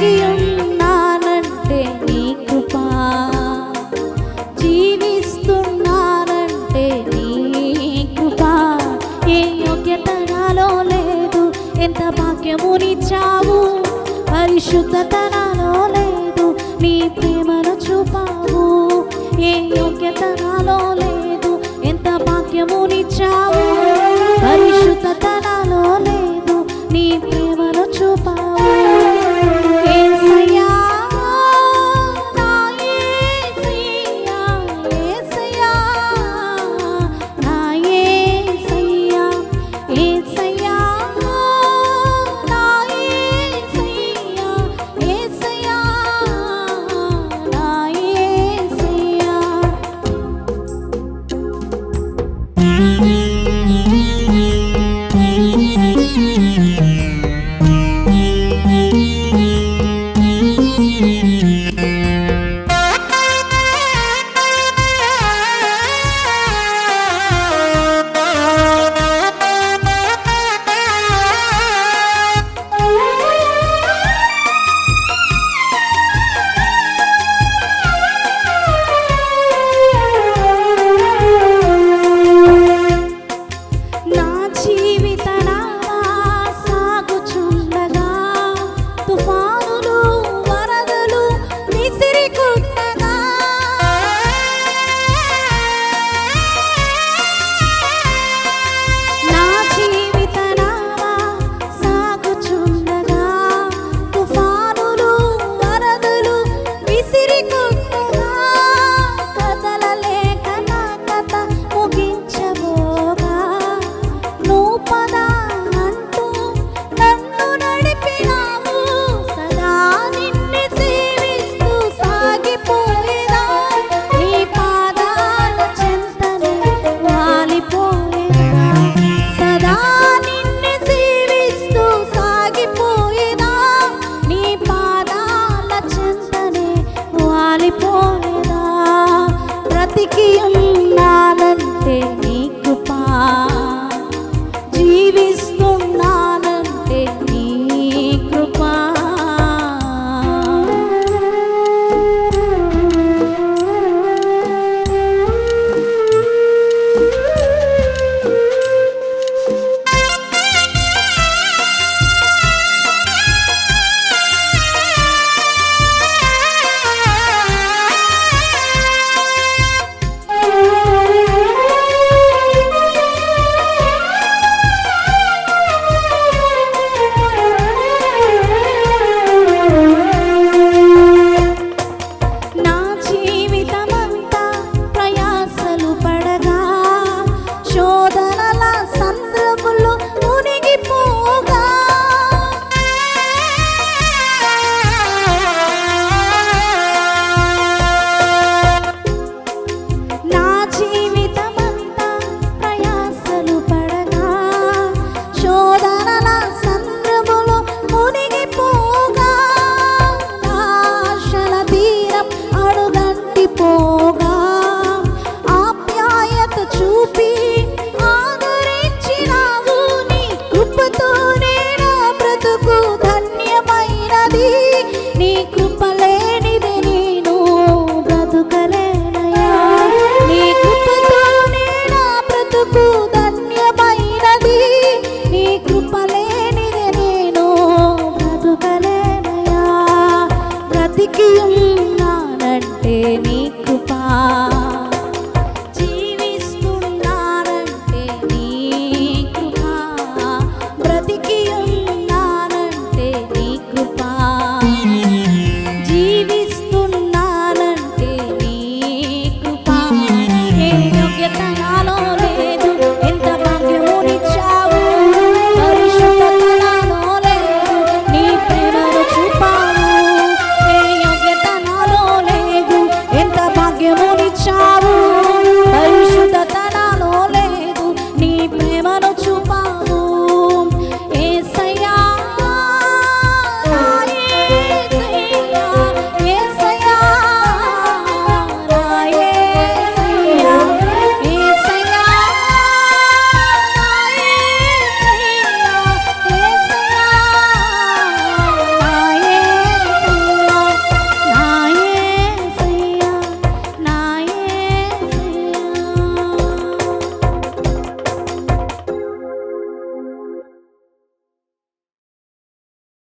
కలిగి నీ నీ ఏ లేదు ఎంత లేదు నీ ప్రేమను చూపావు. ఏ యోగ్యతనాలో లేదు ఎంత భాగ్యమునిచ్చావు? పరిశుద్ధత నా బ్రతికి ఉన్నాను.